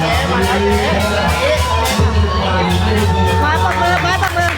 มาปรบมือมาปรบมือ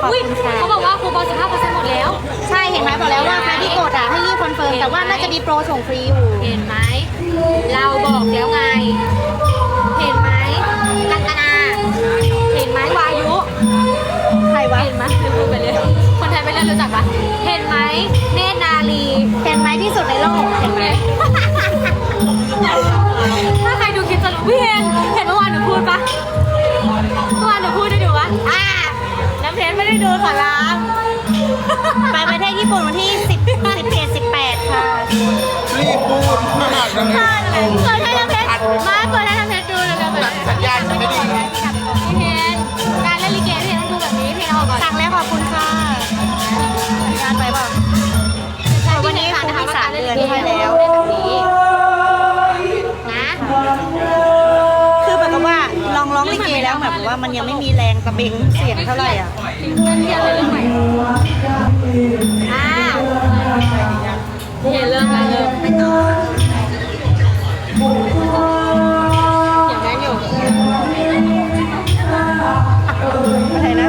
ขอบอุ้ยคุณค่ะ เขาบอกว่าคูปองสิบห้าเปอร์เซ็นต์หมดแล้ว ใช่เห็นไหมบอกแล้วว่าใครที่กดอะให้รีบคอนเฟิร์มแต่ว่าน่าจะมีโปรส่งฟรีอยู่ เห็นไหม เราบอกแล้วไง เห็นไหมกัตนา เห็นไหมวายุ ใครวะ เห็นไหมเดี๋ยวพูดไปเลย คนไทยไม่เล่นรู้จักปะเห็นไหม เนตรนาลี เห็นไหมที่สุดในโลก เห็นไหม ถ้าใครดูคลิปจะรู้พี่เองเห็นเมื่อวานหนูพูดปะเมื่อวานหนูพูดได้ดูปะอ่าน้ำเพชร ไม่ได้ดูขอร้างไปประเทศญี่ปุ่นวันที่10 17 18 ค่ะรีบพูดขนาดนั้นเลยเปิดให้น้ำเพชรมาเปิดให้น้ำเพชรดูเลยนะแบบสัญญาณมันไม่ดี พี่เพชรการเล่นลิเกพี่เพชรต้องดูแบบนี้พี่เอาก่อนสั่งแล้วขอบคุณค่ะงานไปเปล่าวันนี้ครูมีสามเดือนให้แล้วนะคือแบบกับว่าลองร้องลิเกแล้วแบบว่ามันยังไม่มีแรงตะเบงเสียงเท่าไหร่อะ เรียนเลยเรื่องใหม่อ้าวเรียนเรื่องอะไรเรื่องอย่างนั้นอยู่อะไรนะ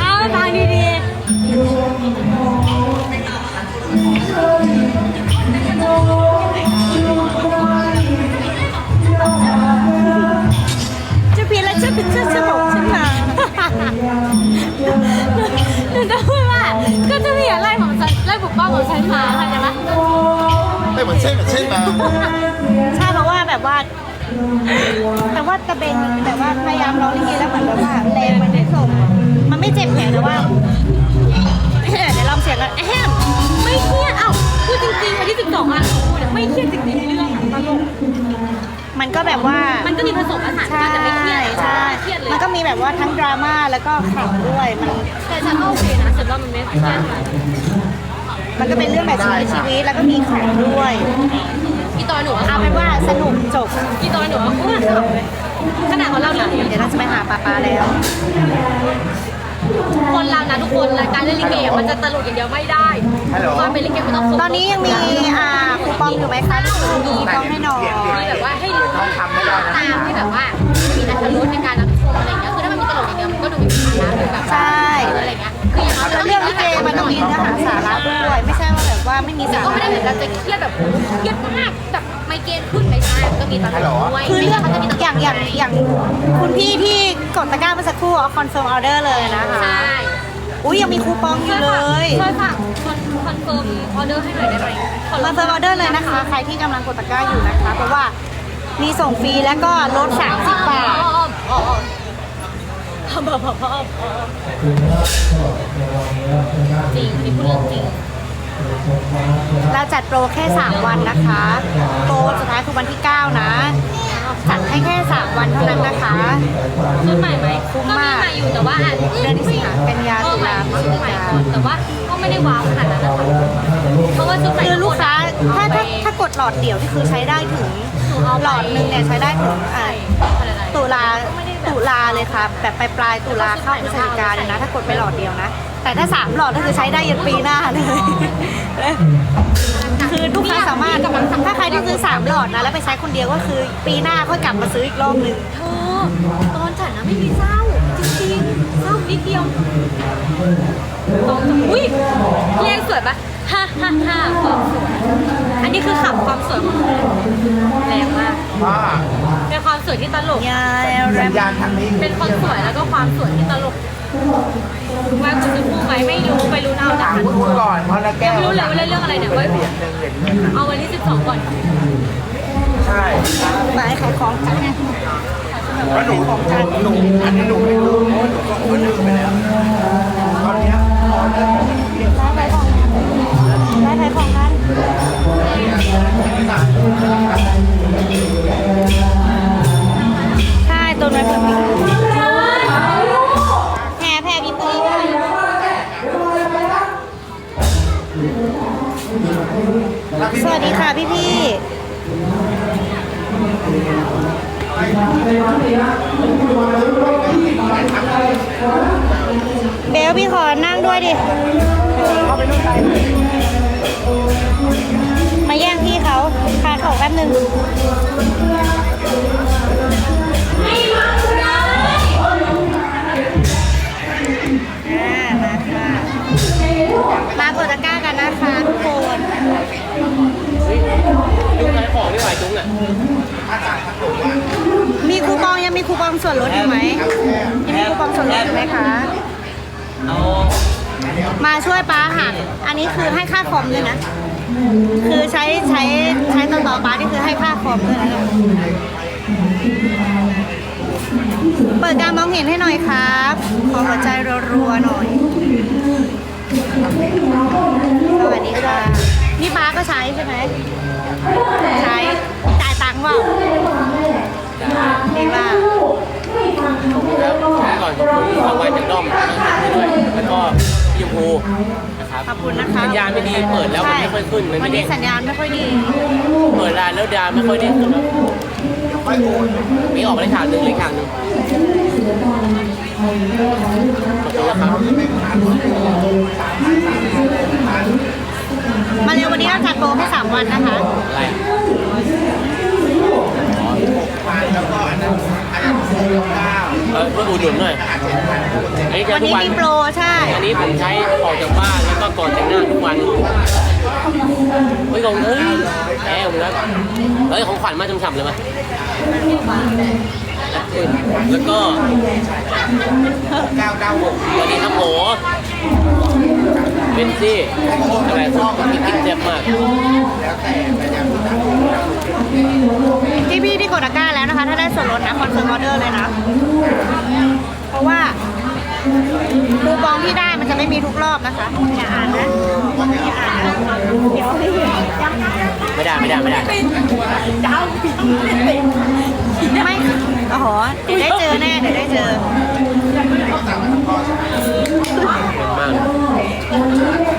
เอาฟังดี หนูจะพูดว่าก็จะมีอะไรของฉันไล่ปกป้องของฉันมาเข้าใจไหมไม่เหมือนเช่นเหมือนเช่นมาใช่เพราะว่าแบบว่า แต่ว่าตะเบงแบบว่าพยายามร้องลิเกแล้วเหมือนแบบว่าแรงมันไม่ส่งมันไม่เจ็บแผลแต่ว่าเดี๋ยวลองเสียงกันแอมไม่เครียดเอ้าพูดจริงๆวันที่12อะพูดอะไม่เครียดจริงๆเรื่องอะตลก มันก็แบบว่ามันก็มีผสมผสานใช่กันแต่ไม่เครียดอะใช่ไม่เครียดเลยมันก็มีแบบว่าทั้งดราม่าแล้วก็ขำด้วยมันแต่ฉันก็โอเคนะฉันว่ามันไม่เครียดเลยมันก็เป็นเรื่องแบบชีวิตชีวิตแล้วก็มีขำด้วยอีตอนหนูอะเอาเป็นว่าสนุกจบอีตอนหนูอะอ้วนขนาดของเราเนี่ยเดี๋ยวเราจะไปหาปาปาแล้ว คนเรานะทุกคนรายการเล่นลิเกอะมันจะตลกอย่างเดียวไม่ได้ฮัลโหลตอนเป็นลิเกมันต้องครบตอนนี้ยังมีอ่าคูปองอยู่ไหมคะมีคูปองให้หน่อยมีแบบว่าให้รู้ต้องทำไม่ได้นะตามที่แบบว่ามีนักรุ้ในการรับชมอะไรอย่างเงี้ยคือถ้ามันมีตลกอย่างเดียวมันก็ดูไม่มีสาระแบบใช่อะไรเงี้ยคืออย่างน้อยแล้วเรื่องลิเกมันต้องมีเนื้อหาสาระด้วยไม่ใช่ว่าแบบว่าไม่มีสาก็ระไม่ได้เหมือนเราจะเครียดแบบเครียดมากแบบ ไมเกรนขึ้นไม่ใช่มันก็มีตลกด้วยคือเรื่องไม่ใช่มันจะมีตลกอย่างอย่างอย่างคุณพี่ที่กดตะกร้าเมื่อสักครู่เอาคอนเฟิร์มออเดอร์เลยนะคะใช่อุ้ยยังมีคูปองอยู่เลยช่วยฝากคอนคอนเฟิร์มออเดอร์ให้หน่อยได้ไหมขมาเฟิร์มออเดอร์เลยนะคะ ใครที่กำลังกดตะกร้าอยู่นะคะ เพราะว่ามีส่งฟรีแล้วก็ลด30บาทอ้อมอ้อมอ้อมอ้อมอ้อมอ้อมจริงนี่พูดเรื่องจริง เราจัดโปรแค่ 3 วันนะคะ โปรสุดท้ายคือวันที่ 9 นะ จัดให้แค่ 3 วันเท่านั้นนะคะชุดใหม่ไหมคุ้มก็มากใหม่อยู่แต่ว่าอาจเดือนสิงหากันยาเออตุใหม่ลาพฤศชุดจิใหม่กาก่อนแต่ว่าก็ไม่ได้ว้าวขนาดนั้นนะคะเพราะว่าชุดใหม่คือลูกค้าถ้าถ้าถ้ากดหลอดเดี่ยวที่คือใช้ได้ถึงหลอดหนึ่งเนี่ยใช้ได้ถึงอ่าตุลาตุลาเลยค่ะแบบปลายปลายๆตุลาเข้าพฤศจิกาเลยนะ ถ้ากดไปหลอดเดียวนะ แต่ถ้าสามหลอดก็คือใช้ได้ยันปีหน้าเลย คือลูกค้าสามารถถ้าใครที่ซื้อสามหลอดนะแล้วไปใช้คนเดียวก็คือ ปีหน้าค่อยกลับมาซื้ออีกรอบหนึ่งเธอตอนฉันนะไม่มีเศร้าจริงๆเศร้านิดเดียวตอนอุ้ยเลขสวยปะฮ่าฮ่าฮ่าความสวยอันนี้คือขับความสวยของเธอแรงมากว่าเป็นความสวยที่ตลกยายแรสัญมญาณทางนี้เป็นคนสวยแล้วก็ความสวยที่ตลก ว่าคุณจะพูดไหมไม่รู้ไปรู้เอานะถามคะคุณพูดก่อนเพราะนักแก้ยังวไม่รู้เลยว่าเล่นเรื่องอะไรเนี่ยเว้ยเหรียญหนึ่งเหรียญเงินน่ะเอาวันที่12ก่อนใช่ไปขายของกันเพราะหนูหนูอันนี้หนูายของนี่หวายจุ้งอะมีคูปองยังมีคูปองส่วนลดอยู่ไหมยังมีคูปองส่วนลดอยู่ไหมคะ เอามาช่วยป้าหักอันนี้คือให้ค่าคอมด้วยนะ คือใช้ใช้ใช้ต่อต่อป้านี่คือให้ค่าคอมด้วยนะเนี่ยเปิดการมองเห็นให้หน่อยครับ ขอหัวใจรัวๆหน่อย สวัสดีค่ะ นี่ป้าก็ใช้ใช่ไหม ใช้จ่ายตังค์เปล่าดีว่าแล้วก่อนขอบคุณรางวัลจากด้อมด้วยแล้วก็พี่ยมพูนะครับขอบคุณนะคะสัญญาณไม่ดีเปิดแล้วมันไม่ค่อยขึ้นมันวันเด้นี้สัญญาณไม่ค่อยดี เปิดร้านแล้วดาไม่ค่อยเด้งขึ้นแล้วมีออกมาได้ฉากหนึ่งเลยฉากหนึ่งขอบคุณนะครับมาเร็ววันนี้เราจัดโปรแค่3วันนะคะ เออเพื่ออุดหนุนหน่อยอันนี้เจอวันทุกนี้วันมีโปรใช่ อันนี้ผมใช้ออกจากบ้านแล้วก็ก่อนแต่งหน้าทุกวันเฮ้ยของเฮ้ยแอบผมแล้วเฮ้ยของขวัญมาฉ่ำๆเลยมั้ยแล้วก็สวัสดีครับโหเป็นซี่อะไรพวกที่กินเจ็บมาก ที่พี่ที่กดตะกร้า แล้วนะคะ ถ้าได้ส่วนลดนะคอนเฟิร์มออเดอร์เลยนะ เพราะว่าคูปองที่ได้มันจะไม่มีทุกรอบนะคะอย่าอ่านนะอย่าอ่านนะเดี๋ยวให้เห็นไม่ได้ไม่ได้ไม่ได้ไม่อ๋อเดี๋ยวได้เจอแน่เดี๋ยวได้เจอเป็นมากก็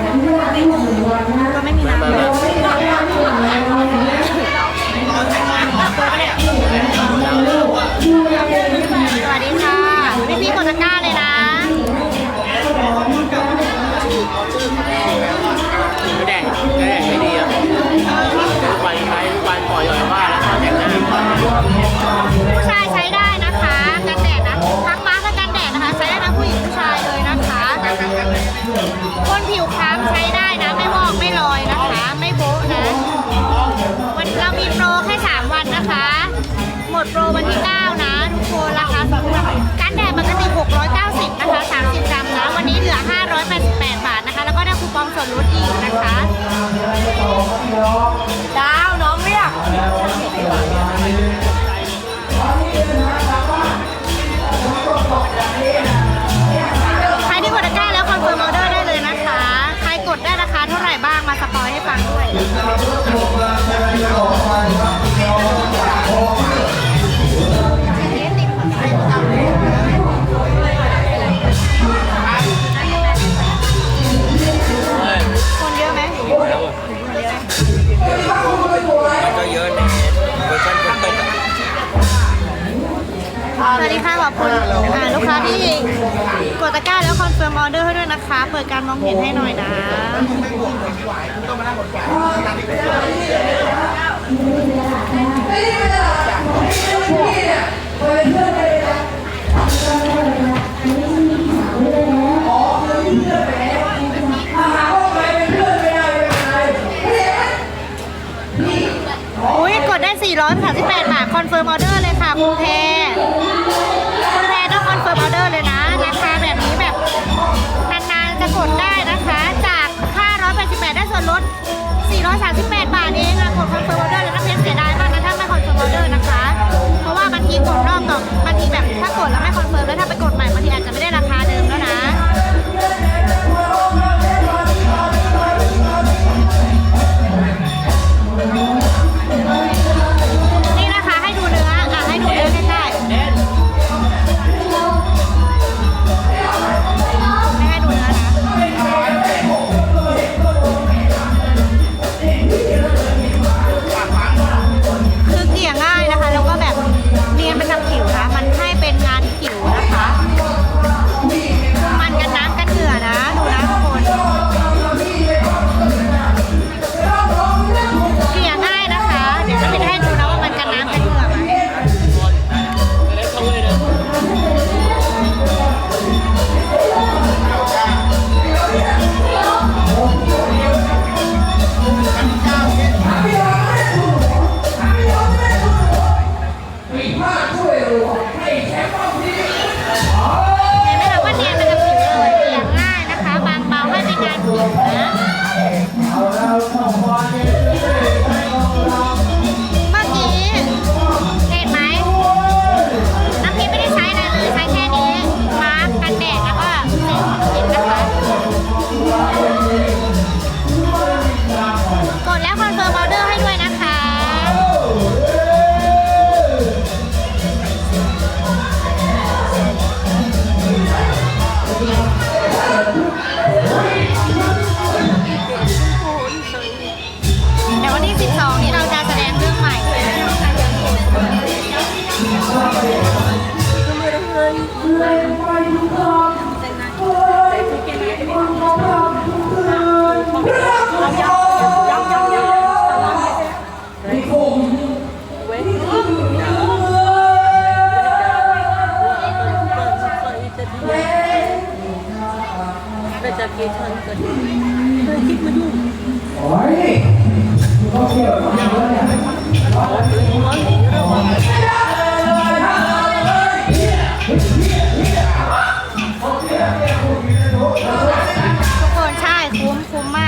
ผิวคล้ำใช้ได้นะ ไม่วอกไม่ลอยนะคะ ไม่โบ๊ะนะวันเรามีโปรแค่3วันนะคะ หมดโปรวันที่ 9 นะ ทุกคนราคาสำหรับกันแดดปกติ 690 นะคะ 30 กรัมนะ วันนี้เหลือ 588 บาทนะคะ แล้วก็ได้คูปองส่วนลดอีกนะคะ ค้าที่กดตะกร้าแล้วคอนเฟิร์มออเดอร์ให้ด้วยนะคะ เปิดการมองเห็นให้หน่อยนะอุ้ยกดได้ 438 บาท คอนเฟิร์มออเดอร์เลยค่ะคุเพ ละ38 บาทเองอะกดคอนเฟิร์มออเดอร์แล้วนักเรียนเสียดายมากนะถ้าไม่คอนเฟิร์มออเดอร์นะคะ เพราะว่าบางทีกดรอบต่อบางทีแบบถ้ากดแล้วไม่คอนเฟิร์มแล้วถ้าไปกดใหม่บางทีอาจจะไม่ได้ราค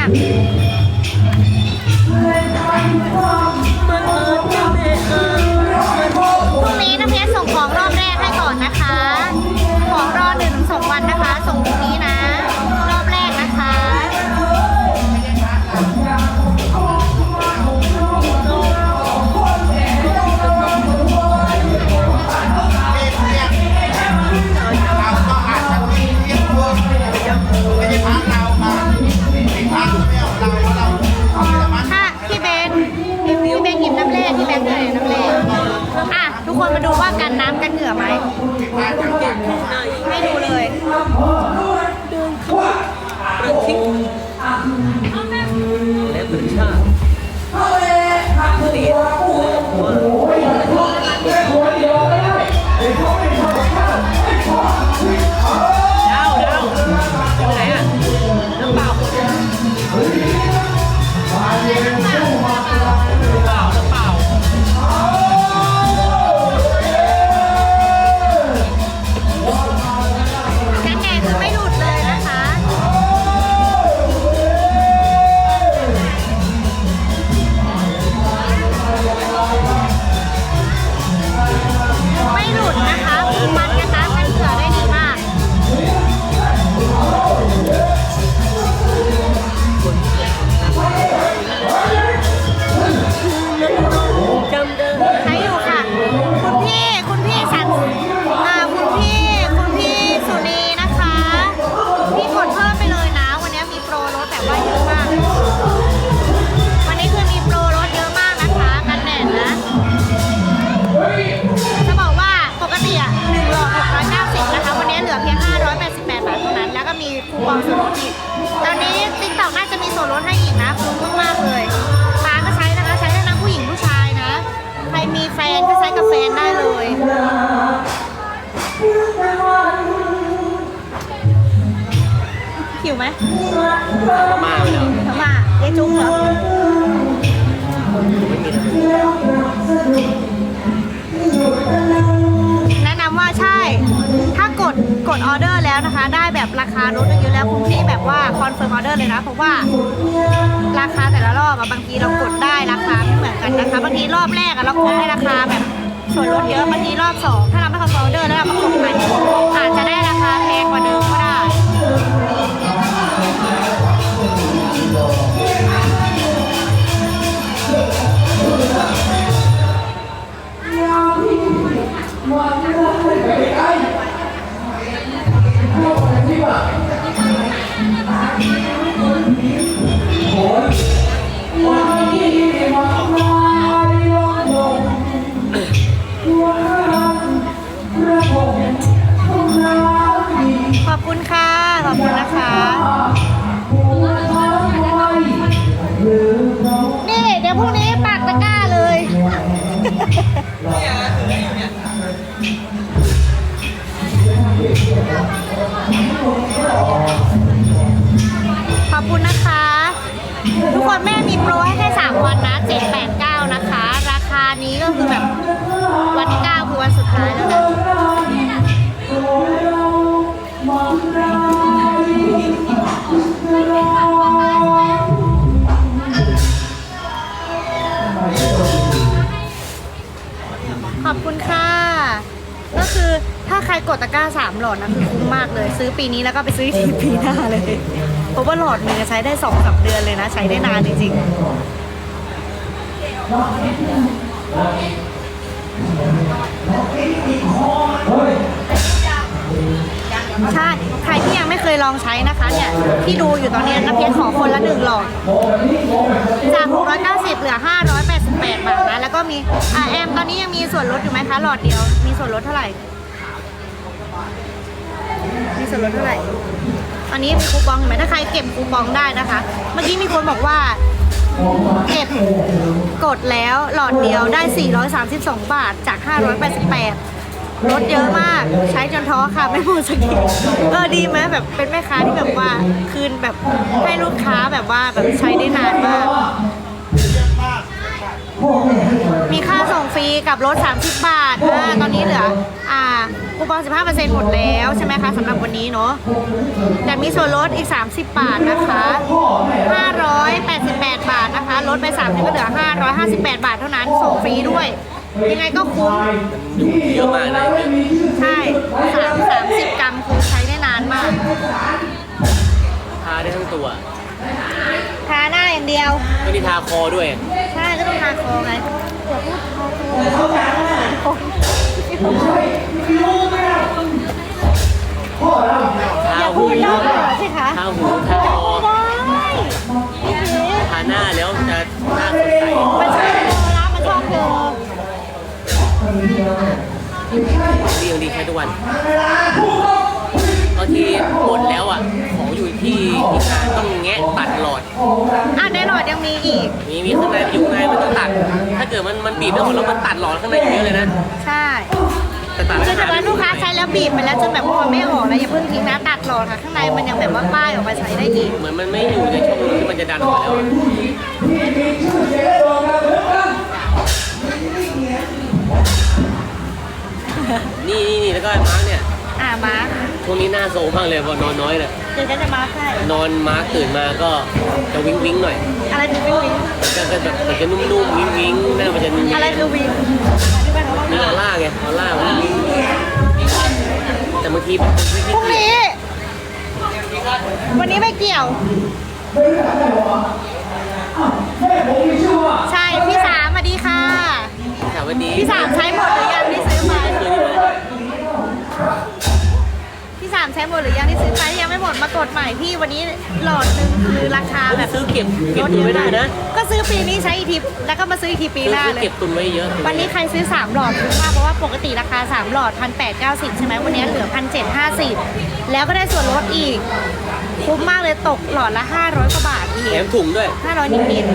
าก หิวไหมมาม่าไปแล้วทำไมาเยจุ้งเหรอแนะนำว่าใช่ ถ้ากดกดออเดอร์แล้วนะคะ ได้แบบราคาลดเยอะแล้วพรุ่งนี้แบบว่าคอนเฟิร์มออเดอร์เลยนะเพราะว่า ราคาแต่ละรอบอะบางทีเรากดได้ราคาไม่เหมือนกันนะคะบางทีรอบแรกอะเรากดได้ราคาแบบส่วนลดเยอะบางทีรอบสองถ้าเราไม่คอนเฟิร์มออเดอร์แล้วเรา ลอดนะคือคุ้มมากเลย ซื้อปีนี้แล้วก็ไปซื้อทีปีหน้าเลยเพราะว่าหลอดหนึงใช้ได้สองสามเดือนเลยนะ ใช้ได้นานจริงๆใช่ใครที่ยังไม่เคยลองใช้นะคะเนี่ยที่ดูอยู่ตอนนี้น้ำเพชรขอคนละหนึ่งหลอดจาก 690 เหลือ 588 บาทนะ แล้วก็มีอ่าแอมตอนนี้ยังมีส่วนลดอยู่ไหมคะ หลอดเดียว มีส่วนลดเท่าไหร่ มีส่วนลดเท่าไหร่ ตอนนี้มีคูปองอยู่ไหมถ้าใครเก็บคูปองได้นะคะ เมื่อกี้มีคนบอกว่าเก็บกดแล้วหลอดเดียวได้ 432 บาทจาก 588ลดเยอะมากใช้จนท้อค่ะไม่หมดสักทีเออดีไหมแบบเป็นแม่ค้าที่แบบว่าคืนแบบให้ลูกค้าแบบว่าแบบใช้ได้นานมาก มีค่าส่งฟรีกับรถ 30 บาทอ่าตอนนี้เหลือ อ่าคูปอง 15%หมดแล้วใช่ไหมคะสำหรับวันนี้เนาะแต่มีส่วนลดอีก 30 บาทนะคะ 588 บาทนะคะ ลดไป3ก็เหลือ 558 บาทเท่านั้น ส่งฟรีด้วย ยังไงก็คุ้มเยอะมากเลยใช่สามสามสิบกรัมคือใช้ได้นานมาก ทาได้ทั้งตัว ทาหน้าอย่าง เดียว ไม่ได้ทาคอด้วย ใช่ก็ต้องทาคอไงเผื่อพูดทาคอทาอย่าหูพูดเล่าเผื่อสิคะทาหูทาคอได้พี่เจ๊ทาหน้าแล้วจะหน้าสดใสมันชอบเธอนะมันชอบเธอดีอย่างดีใช้ทุกวัน ต้องแงะตัดหลอด อะในหลอดยังมีอีก มีมีข้างในอยู่ข้างในมันต้องตัด ถ้าเกิดมันมันบีบไม่หมดแล้วมันตัดหลอดข้างในอยู่เยอะเลยนะ ใช่แต่ตัดคือแต่ว่าลูกค้าใช้แล้วบีบไปแล้วจนแบบว่ามันไม่ออกแล้วอย่าเพิ่งทิ้งนะตัดหลอดค่ะข้างในมันยังแบบว่าป้ายออกมาใช้ได้อีก เหมือนมันไม่อยู่ในช่องที่มันจะดันออกมาแล้วอะนี่นี่นี่แล้วก็มาร์กเนี่ยอะมาร์คช่วงนี้หน้าโซมมากเลยพอนอนน้อยเนี่ย เดี๋ยวฉันจะมาร์คให้นอนมาร์กตื่นมาก็จะวิ้งวิ้งหน่อยอะไรคือวิงวิงก็ก็แบบมันจะนุ่มๆวิ้งวิ้งหน้ามันจะอะไรคือวิงอธิบายคำว่าวินี่งออร่าไงออร่าวิ้งวิ้งแต่บางทีบางคนวิ้งพรุ่งนี้ วันนี้ไม่เกี่ยว ใช่ พี่สามสวัสดีค่ะ แต่วันนี้พี่สามใช้หมดหรือยังที่ซื้อไปคืนนี้เลยพี่สามใช้หมดหรือยังที่ซื้อไปยังไม่หมดมากดใหม่พี่วันนี้หลอดหนึ่งคือราคาแบบซื้อเก็บเก็บตุนไว้ได้นะก็ซื้อปีนี้ใช้อีกทีแล้วก็มาซื้ออีกทีปีหน้าซื้อเลย เก็บตุนไว้เยอะวันนี้ใครซื้อ 3 หลอดคุ้มมากเพราะว่าปกติราคา 3 หลอด 1,890 ใช่ไหมวันนี้เหลือ 1,750 แล้วก็ได้ส่วนลดอีก คุ้มมากเลยตกหลอดละ 500กว่าบาทอีกแถมถุงด้วย 500 นิดๆ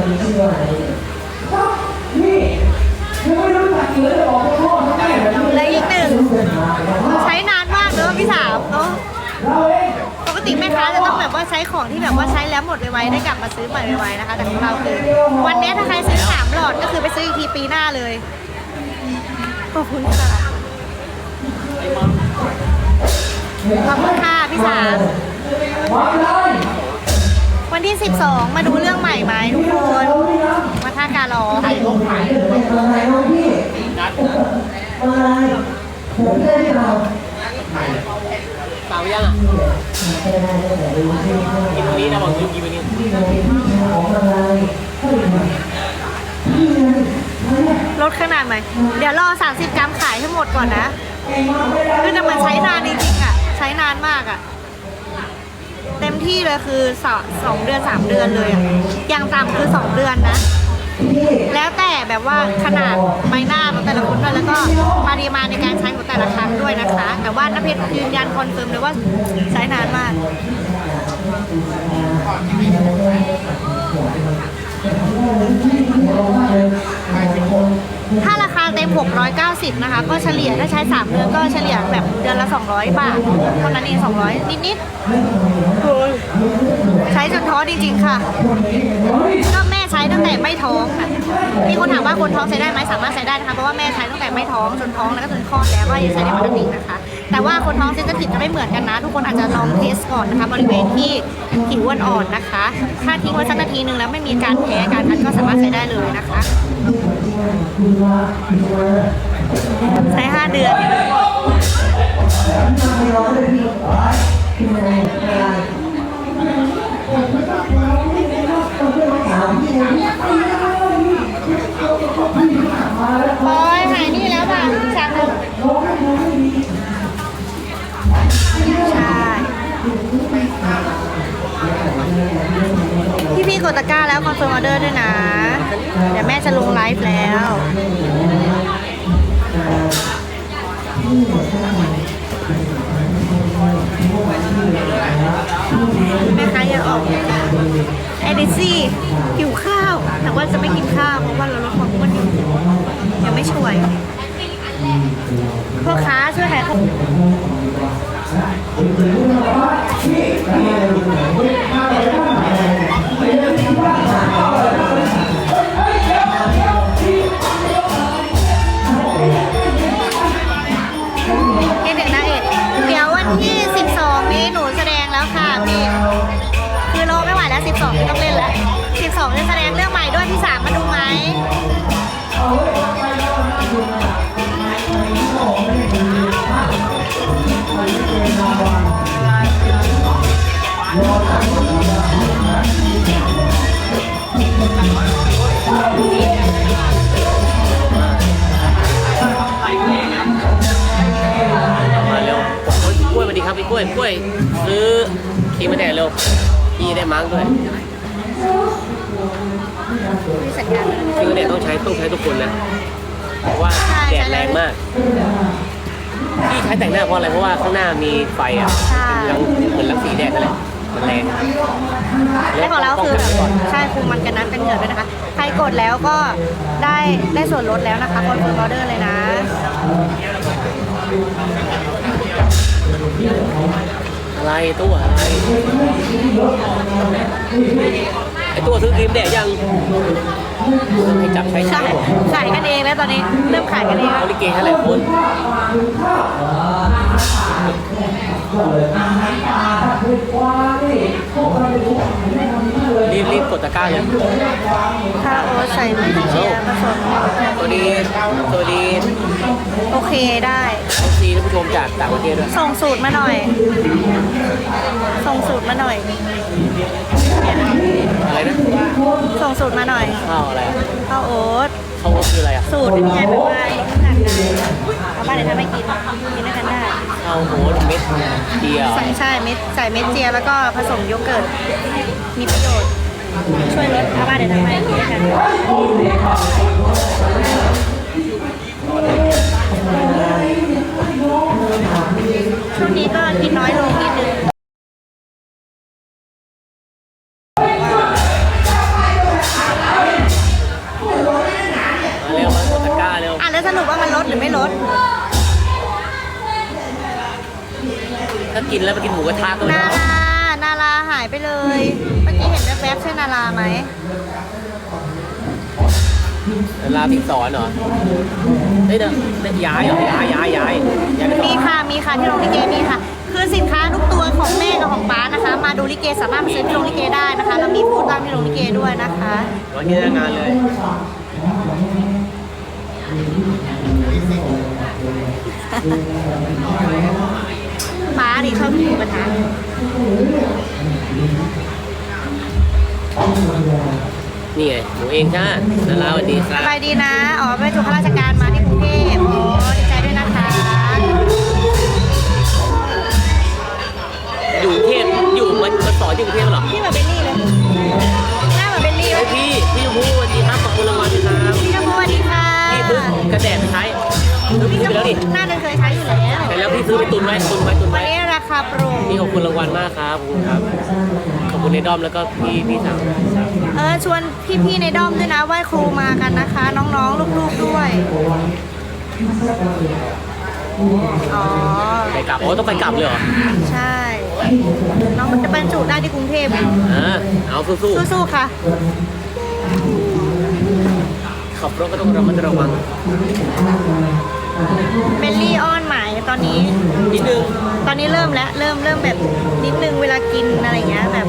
และอีกหนึ่ง ใช้นานมาก เนอะพี่สาวเนาะปกติแม่ค้าจะต้องแบบว่าใช้ของที่แบบว่าใช้แล้วหมดไวๆได้กลับมาซื้อใหม่ไวๆนะคะ แต่ของเราคือวันนี้ถ้าใครซื้อสามหลอดก็คือไปซื้ออีกทีปีหน้าเลยขอบคุณค่ะขอบคุณค่ะพี่สาววันที่ 12 มาดูเรื่องใหม่ไหมทุกคนมาท่าการรอเปล่า ยังอะกินวันนี้นะบอกกินวันนี้ลดขนาดไหม เดี๋ยวรอ 30 กรัมขายให้หมดก่อนนะคือแต่มันใช้นานจริงๆอะ ใช้นานมากอะ เต็มที่เลยคือสอสองเดือนสามเดือนเลยอะอย่างต่ำคือสองเดือนนะ แล้วแต่แบบว่าขนาดใบหน้าของแต่ละคนด้วยแล้วก็ปริมาณในการใช้ของแต่ละครั้งด้วยนะคะ แต่ว่าน้ำเพชรยืนยันคอนเฟิร์มเลยว่าใช้นานมากถ้าราคาเต็ม 690 นะคะ ก็เฉลี่ยถ้าใช้ 3 เดือนก็เฉลี่ยแบบเดือนละ 200 บาทเท่านั้นเอง 200 นิดๆใช้จนท้อจริงๆ ค่ะก็แม่ ช้ตั้งแต่ไม่ท้องค่ะมีคนถามว่าคนท้องใช้ได้ไหมสามารถใช้ได้นะคะเพราะว่าแม่ใช้ตั้งแต่ไม่ท้องจนท้องแล้วก็จนคลอดแล้วก็ยังใช้ได้ปกตินะคะ แต่ว่าคนท้องเซนซิทีฟจะไม่เหมือนกันนะ ทุกคนอาจจะลองเทสก่อนนะคะ บริเวณที่ผิวอ่อนๆนะคะ ถ้าทิ้งไว้สักนาทีนึงแล้วไม่มีการแพ้การคันก็สามารถใช้ได้เลยนะคะใช้ห้าเดือนะกร้าแล้วคอนเฟิร์มออเดอร์ด้วยนะ เดี๋ยวแม่จะลงไลฟ์แล้วแม่ค้ายังออกเอดิซี่หิวข้าว แต่ว่าจะไม่กินข้าว เพราะว่าเราลดความอ้วนอยู่ยังไม่ช่วยพ่อค้าช่วยขายของ เอ็นเด็กนางเอกเดี๋ยววันที่ 12 นี้หนูแสดงแล้วค่ะพี่คือรอไม่ไหวแล้ว 12ไม่ต้องเล่นแล้ว 12จะแสดงเรื่องใหม่ด้วยพี่สามมาดูไหม มาเร็วโอ้ยกล้วยสวัสดีครับพี่กล้วยพี่กล้วยซื้อครีมมาแดกเร็วพี่ได้มั้งด้วยมีสัญญาณคือเนี่ยต้องใช้ต้องใช้ทุกคนนะเพราะว่าใช่แดดใช่แรงมากพี่ใช้แต่งหน้าเพราะอะไรเพราะว่าข้างหน้ามีไฟอะใช่รังเหมือนรังสีแดดนั่นแหละ มันแรงและของเราคือป้งกันไว้ก่อนใช่คุมมันกันน้ำกันเหงื่อด้วยนะคะ ใครกดแล้วก็ได้ได้ส่วนลดแล้วนะคะคอนเฟิร์มออเดอร์เลยนะอะไรตัวอะไรไอตัวซื้อครีมแดดยังให้จับใช้ใช่ใช้ขายกันเองแล้วตอนนี้เริ่มขายกันเองเขาลิเกให้หลายคน รีบรีบกดตะกร้าเลยข้าวโอ๊ตใส่ไม่เชียร์ผสมสวัสดีสวัสดีโอเคได้เอฟซีท่านผู้ชมจากต่างประเทศด้วยส่งสูตรมาหน่อย ส่งสูตรมาหน่อย อะไรนะส่งสูตรมาหน่อยข้าวอะไรอะข้าวโอ๊ตข้าวโอ๊ตคืออะไรอะ สูตรเป็นไงแบบว่าลดน้ำหนักได้เอาบ้านเดี๋ยวทำให้กิน กินด้วยกันาโน้ตเม็ดเดียวใส่ใช่เม็ดใส่เม็ดเจียแล้วก็ผสมโยเกิร์ตมีประโยชน์ ช่วยลดเอาบ้านเดี๋ยวทำให้กินด้วยกันช่วงนี้ก็กินน้อยลงนิดนึงาพิกสอนเหรอเฮ้ยเดี๋ยวเดี๋ยวย้ายเหรอย้ายย้ายย้ายย้ายไปต่มีอค่ะมีค่ะที่โรงลิเกมีค่ะ คือสินค้าทุกตัวของแม่กับของป้านะคะ มาดูลิเกสามารถมาซื้อที่โรงลิเกได้นะคะแล้วมีพูดตามที่โรงลิเกด้วยนะคะ วันนี้หน้างานเลยป้าดิชอบกินหมูกระทะ นี่ไงหนูเองจ้านาราสวัสดีคสรับบายดีนะ อ๋อไปจุข้าราชการมาที่กรุงเทพโอ้ดีใจด้วยนะคะ อยู่กรุงเทพอยู่มันมันสอนที่กรุงเทพเหรอพี่เหมือนเบลลี่เลย หน้าเหมือนเบลลี่เลเฮ้ยยพี่พี่ชมพู่สวัสดีครับขอบคุณรางวัลครับพี่ชมพูสวัสดีค่ะพี่ซื้อกระแดดไปใช้ซื้อพี่ไปชมแล้วพูดิหน้าจะเคยใช้อยู่แล้ว แต่แล้วพี่ซื้อไปตุนไว้ตุนไว้ตุนวันไว้นี้ราคาโปร พี่ขอบคุณรางวัลมากครับขอบคุณครับขอบคุณในด้อมแล้วก็พี่พี่สาว เออชวนพี่ๆในด้อมด้วยนะไหว้ครูมากันนะคะ น้องๆลูกๆด้วยอ๋อไปกลับโอ้ต้องไปกลับเลยเหรอใช่ น้องมันจะบรรจุได้ที่กรุงเทพอ่าเอาสู้สู้ๆค่ะๆขับรถก็ต้องระมัดระวังเบลลี่อ้อนหมายต อนนี้นิดนึงตอนนี้เริ่มแล้วเริ่มเริ่มแบบนิดนึงเวลากินอะไรเงี้ยแบบ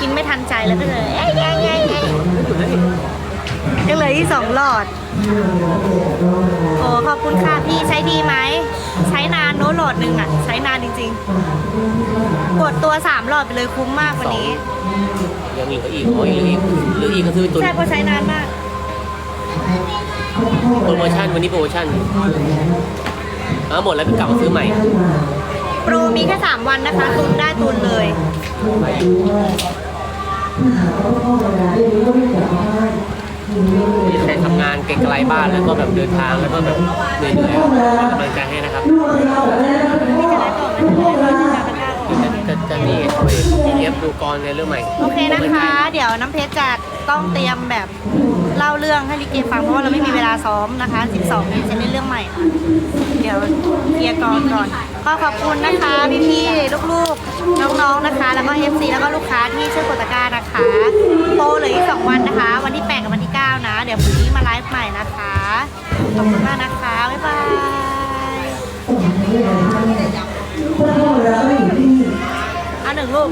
กินไม่ทันใจแล้วก็เลยเอ้ยแย่แย่แย่ยังเหลือที่สองหลอด โอ้ขอบคุณค่ะพี่ใช้ดีไหม ใช้นานโน้ตหลอดหนึ่งอะ ใช้นานจริงๆ กดตัวสามหลอดไปเลยคุ้มมากวันนี้ ยังเหลืออีกอ๋อยังเหลืออีกเหลืออีกก็ซื้อไปตุนใช่เพราะใช้นานมากโปรโมชั่นวันนี้โปรโมชั่น เอาหมดแล้วไปกลับมาซื้อใหม่ โปรมีแค่3วันนะคะ ตุนได้ตุนเลยใครทำงานไกลๆบ้านแล้วก็แบบเดินทางแล้วก็แบบเหนื่อยๆเป็นกำลังใจให้นะครับพี่จะได้ต่อไหมจะได้ต่อจะจะจะนี่ช่วยเอฟดูกรในเรื่องใหม่ โอเคนะคะ เดี๋ยวน้ำเพชรจะ ต้องเตรียมแบบเล่าเรื่องให้ลิเกฟังเพราะว่าเราไม่มีเวลาซ้อมนะคะ 12นี้จะเล่นเรื่องใหม่ค่ะเดี๋ยวเคลียร์ก่อนก่อนก็ขอบคุณนะคะพี่ๆลูกๆน้องๆนะคะ แล้วก็ FC แล้วก็ลูกค้าที่ช่วยกดตะกร้านะคะโปรเหลืออีก2วันนะคะ วันที่8กับวันที่9นะ เดี๋ยวพรุ่งนี้มาไลฟ์ใหม่นะคะขอบคุณมากนะคะบ๊ายบายเอาหนึ่งลูก